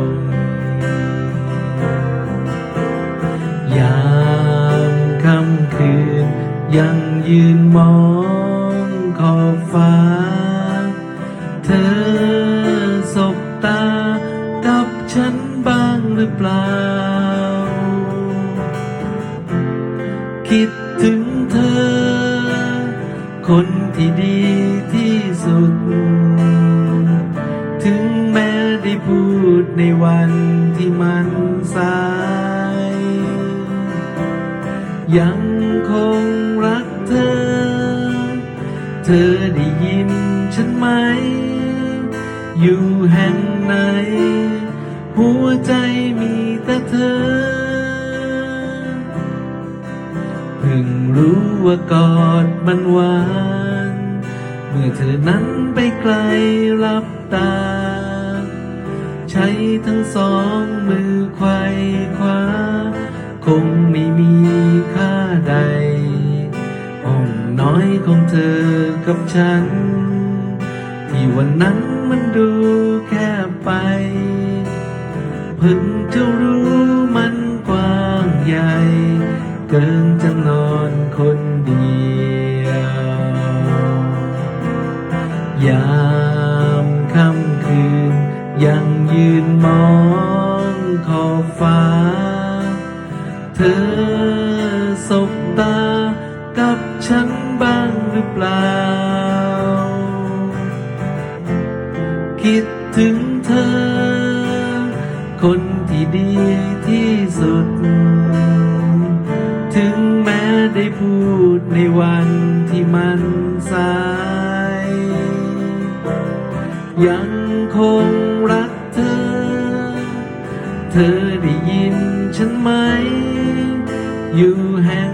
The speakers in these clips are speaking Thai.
วมชื่นยามค่ำคืน ยังยืนมองขอบฟ้า เธอสบตากับฉันบ้างหรือเปล่า คิดถึงเธอ คนที่ดีที่สุด ดในวันที่มันสาย ยังคงรักเธอ เธอได้ยินฉันไหม อยู่แห่งไหน หัวใจมีแต่เธอ เพิ่งรู้ว่ากอดมันหวาน เมื่อเธอนั้นไปไกลรับตา ใช้ทั้งสองมือไขว้คว้า คงไม่มีค่าใดอ่องน้อยของเธอกับฉัน ที่วันนั้นมันดูแค่ไป เพิ่งจะรู้มันกว้างใหญ่ เกินจะนอนคนเดียวยา บ้างหรือเปล่า คิดถึงเธอ คนที่ดีที่สุด ถึงแม้ได้พูดในวันที่มันสาย ยังคงรักเธอ เธอได้ยินฉันไหม อยู่แห่ง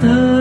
thơ.